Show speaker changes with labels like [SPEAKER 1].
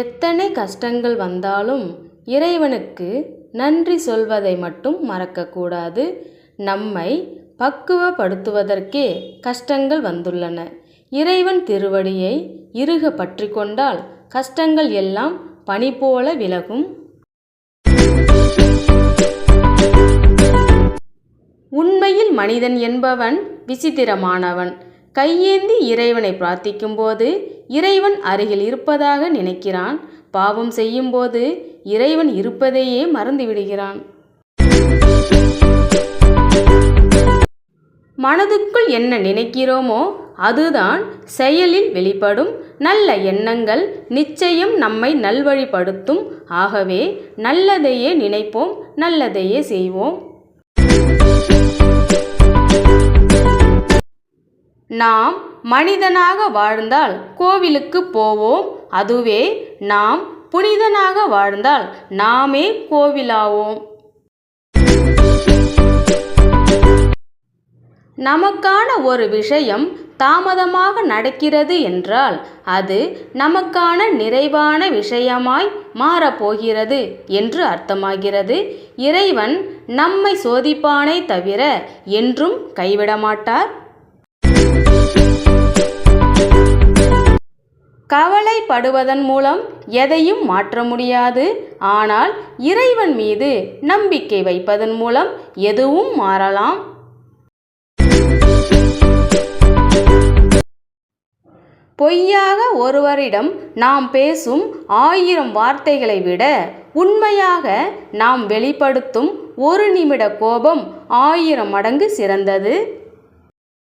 [SPEAKER 1] எத்தனை கஷ்டங்கள் வந்தாலும் இறைவனுக்கு நன்றி சொல்வதை மட்டும் மறக்கக்கூடாது. நம்மை பக்குவப்படுத்துவதற்கே கஷ்டங்கள் வந்துள்ளன. இறைவன் திருவடியை இறுக பற்றி கொண்டால் கஷ்டங்கள் எல்லாம் பனி போல விலகும். உண்மையில் மனிதன் என்பவன் விசித்திரமானவன். கையேந்தி இறைவனை பிரார்த்திக்கும்போது இறைவன் அருகில் இருப்பதாக நினைக்கிறான். பாவம் செய்யும்போது இறைவன் இருப்பதையே மறந்துவிடுகிறான். மனதுக்குள் என்ன நினைக்கிறோமோ அதுதான் செயலில் வெளிப்படும். நல்ல எண்ணங்கள் நிச்சயம் நம்மை நல்வழிப்படுத்தும். ஆகவே நல்லதையே நினைப்போம் நல்லதையே செய்வோம். நாம் மனிதனாக வாழ்ந்தால் கோவிலுக்கு போவோம். அதுவே நாம் புனிதனாக வாழ்ந்தால் நாமே கோவிலாவோம். நமக்கான ஒரு விஷயம் தாமதமாக நடக்கிறது என்றால் அது நமக்கான நிறைவான விஷயமாய் மாறப்போகிறது என்று அர்த்தமாகிறது. இறைவன் நம்மை சோதிப்பானே தவிர என்றும் கைவிடமாட்டார். கவலைப்படுவதன் மூலம் எதையும் மாற்ற முடியாது. ஆனால் இறைவன் மீது நம்பிக்கை வைப்பதன் மூலம் எதுவும் மாறலாம். பொய்யாக ஒருவரிடம் நாம் பேசும் ஆயிரம் வார்த்தைகளை விட உண்மையாக நாம் வெளிப்படுத்தும் ஒரு நிமிட கோபம் ஆயிரம் மடங்கு சிறந்தது.